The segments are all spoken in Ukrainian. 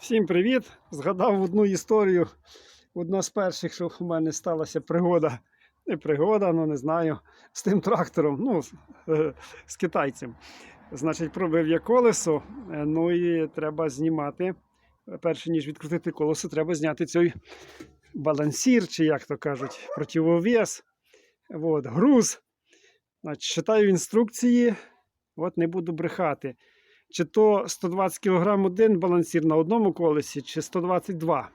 Всім привіт! Згадав одну історію. Одна з перших, що в мене сталася пригода. Не пригода, ну не знаю. З тим трактором, ну, з, е, китайцем. Значить, пробив я колесо, е, ну і треба знімати. Перше, ніж відкрутити колесо, треба зняти цей балансір, чи як то кажуть, противовес. От, груз. Значить, читаю інструкції, от не буду брехати чи то 120 кг один балансір на одному колесі, чи 122.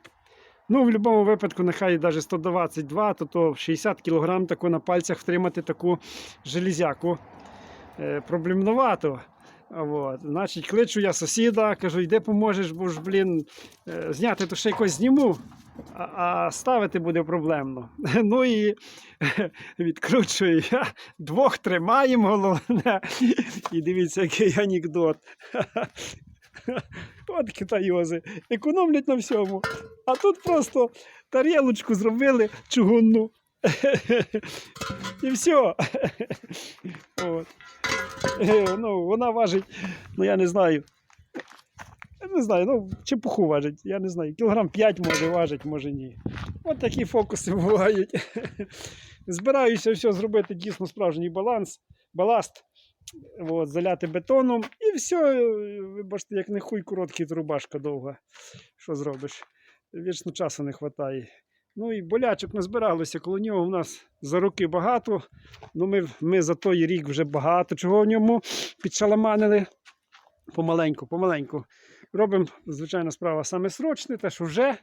Ну, в будь-якому випадку, нехай навіть 122, то, то 60 кг таку на пальцях втримати таку железяку. проблемнувато. проблемновато. От. Значить, кличу я сусіда, кажу, йди поможеш, бо ж, блін, е, зняти то ще якось зніму, а, а ставити буде проблемно. Ну і відкручую я, двох тримаємо головне. І дивіться, який анекдот. От китайози. Економлять на всьому. А тут просто тарілочку зробили чугунну. І все. От. Ну, вона важить, ну я не знаю. Не знаю, ну чепуху важить, я не знаю. Кілограм 5 може важить, може ні. От такі фокуси бувають. Збираюся все зробити дійсно справжній баланс, баласт, от, заляти бетоном і все. Ви бачите, як не хуй короткий, то рубашка довга. Що зробиш? Вічно часу не вистачає. Ну і болячок назбиралося, коло нього в нас за роки багато. Ну ми, ми за той рік вже багато чого в ньому підшаламанили. Помаленьку, помаленьку. Робимо, звичайно, справа саме срочне, те, що вже,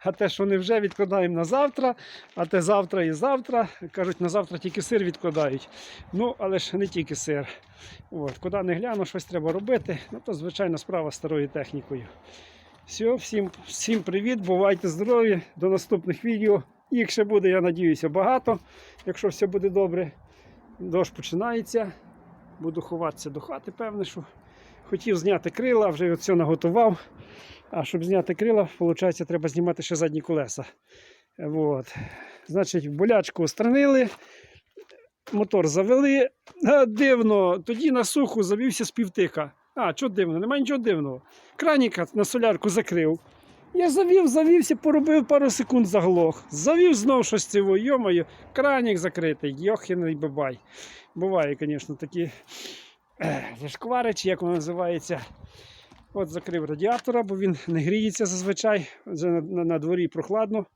а те, що не вже, відкладаємо на завтра, а те завтра і завтра. Кажуть, на завтра тільки сир відкладають. Ну, але ж не тільки сир. От, куди не гляну, щось треба робити. Ну, то звичайна справа старою технікою. Все, всім, всім привіт, бувайте здорові, до наступних відео. Їх ще буде, я надіюся, багато, якщо все буде добре. Дощ починається. Буду ховатися до хати, певне, що хотів зняти крила, вже все наготував. А щоб зняти крила, виходить, треба знімати ще задні колеса. От. Значить, болячку устранили, мотор завели. Дивно, тоді на суху завівся з півтика. А, що дивно, немає нічого дивного. Краніка на солярку закрив. Я завів, завівся, поробив пару секунд заглох. Завів знов щось цього, йомаю, кранік закритий, йохіний бабай. Буває, звісно, такі чи як воно називається. От закрив радіатора, бо він не гріється зазвичай. На, на, на дворі прохладно.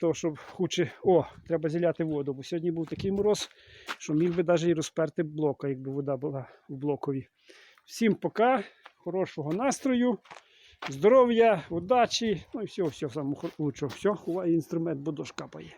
То, щоб хуче. О, треба зіляти воду, бо сьогодні був такий мороз, що міг би навіть і розперти блока, якби вода була в блокові. Всім пока, хорошого настрою, здоров'я, удачі, ну і всього, всього самого лучшого. Все, ховає інструмент, бо дощ капає.